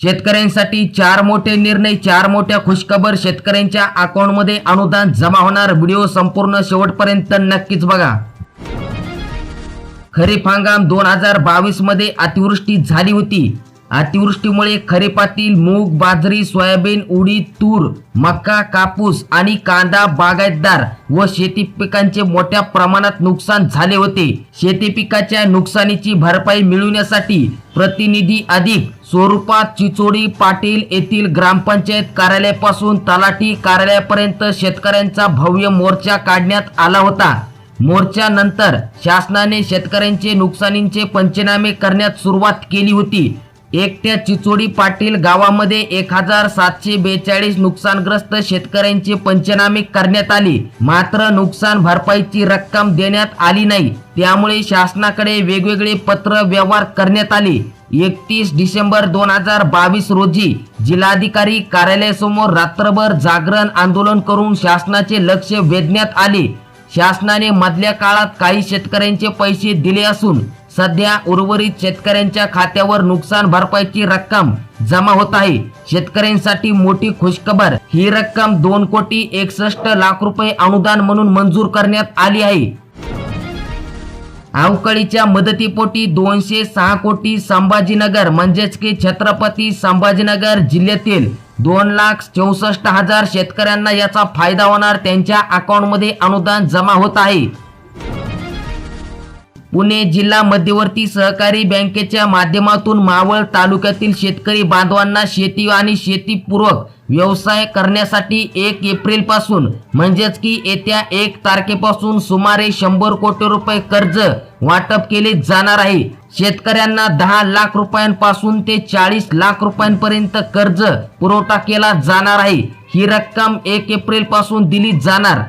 शेतकऱ्यांसाठी चार मोठे निर्णय चार मोठ्या खुशखबर शेतकऱ्यांच्या अकाउंटमध्ये अनुदान जमा होणार. व्हिडिओ संपूर्ण शेवटपर्यंत नक्कीच बघा. खरीप हंगाम दोन हजार बावीसमध्ये अतिवृष्टी झाली होती. अतिवृष्टीमुळे खरीपातील मूग बाजरी सोयाबीन उडीद तूर मका कापूस आणि कांदा बागायतदार व शेती पिकांचे मोठ्या प्रमाणात नुकसान झाले होते. शेती पिकाच्या नुकसानीची भरपाई मिळवण्यासाठी प्रतिनिधी अधिक स्वरूपात चिचोडी पाटील येथील ग्रामपंचायत कार्यालयापासून तलाठी कार्यालयापर्यंत शेतकऱ्यांचा भव्य मोर्चा काढण्यात आला होता. मोर्चानंतर शासनाने शेतकऱ्यांचे नुकसानींचे पंचनामे करण्यास सुरुवात केली होती. एकट्या चिचोडी पाटील गावामध्ये एक हजार सातशे बेचाळीस नुकसानग्रस्त शेतकऱ्यांचे पंचनामे करण्यात आले. मात्र नुकसान भरपाईची रक्कम देण्यात आली नाही. त्यामुळे शासनाकडे वेगवेगळे पत्र व्यवहार करण्यात आले. एकतीस डिसेंबर दोन हजार बावीस रोजी जिल्हाधिकारी कार्यालयासमोर रात्रभर जागरण आंदोलन करून शासनाचे लक्ष वेधण्यात आले. शासनाने मधल्या काळात काही शेतकऱ्यांचे पैसे दिले असून सध्या उर्वरित शेतकऱ्यांच्या खात्यावर नुकसान भरपाईची रक्कम जमा होत आहे. शेतकऱ्यांसाठी मोठी खुशखबर. ही रक्कम दोन कोटी एकसष्ट लाख रुपये अनुदान म्हणून मंजूर करण्यात आली आहे. अवकाळीच्या मदतीपोटी दोनशे सहा कोटी संभाजीनगर म्हणजेच की छत्रपती संभाजीनगर जिल्ह्यातील दोन लाख चौसष्ट हजार शेतकऱ्यांना याचा फायदा होणार. त्यांच्या अकाउंटमध्ये अनुदान जमा होत आहे. पुणे जिल्हा मध्यवर्ती सहकारी बँकेच्या माध्यमातून मावळ तालुक्यातील शेतकरी बांधवांना शेती आणि शेतीपूरक व्यवसाय करण्यासाठी एक एप्रिलपासून म्हणजेच की येत्या एक तारखेपासून सुमारे शंभर कोटी रुपये कर्ज वाटप केले जाणार आहे. शेतकऱ्यांना दहा लाख रुपयांपासून ते चाळीस लाख रुपयांपर्यंत कर्ज पुरवठा केला जाणार आहे. ही रक्कम एक एप्रिलपासून दिली जाणार.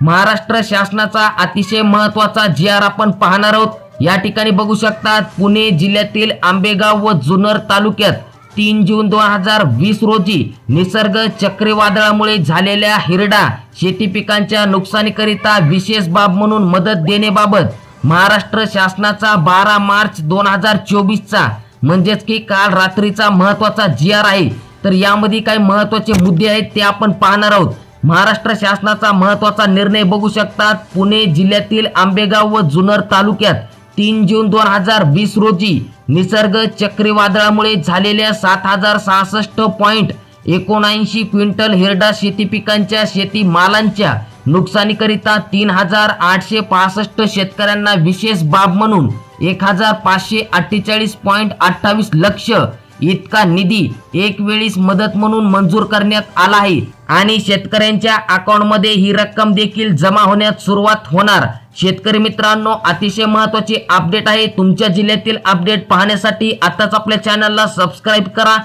महाराष्ट्र शासनाचा अतिशय महत्त्वाचा जी आर आपण पाहणार आहोत. या ठिकाणी बघू शकतात पुणे जिल्ह्यातील आंबेगाव व जुन्नर तालुक्यात तीन जून दोन हजार वीस रोजी निसर्ग चक्रीवादळामुळे झालेल्या हिरडा शेती पिकांच्या नुकसानीकरिता विशेष बाब म्हणून मदत देण्याबाबत महाराष्ट्र शासनाचा बारा मार्च दोन हजार चोवीसचा म्हणजेच की काल रात्रीचा महत्त्वाचा जी आर आहे. तर यामध्ये काही महत्त्वाचे मुद्दे आहेत ते आपण पाहणार आहोत. महाराष्ट्र शासनाचा महत्त्वाचा निर्णय बघू शकतात. पुणे जिल्ह्यातील आंबेगाव व जुन्नर तालुक्यात तीन जून दोन हजार वीस रोजी निसर्ग चक्रीवादळामुळे झालेल्या सात हजार सहासष्ट पॉईंट एकोणऐंशी क्विंटल हिरडा शेती पिकांच्या शेती मालांच्या नुकसानीकरिता तीन हजार आठशे पासष्ट शेतकऱ्यांना विशेष बाब म्हणून एक हजार पाचशे अठ्ठेचाळीस पॉईंट अठ्ठावीस लक्ष इतका निधी एक वेळीस मदत म्हणून मंजूर करण्यात आला आहे. आणि शेतकऱ्यांच्या अकाउंटमध्ये ही रक्कम देखील जमा होण्यास सुरुवात होणार. शेतकरी मित्रांनो अतिशय महत्वाची अपडेट आहे. तुमच्या जिल्ह्यातील अपडेट पाहण्यासाठी आताच आपल्या चॅनलला सबस्क्राईब करा.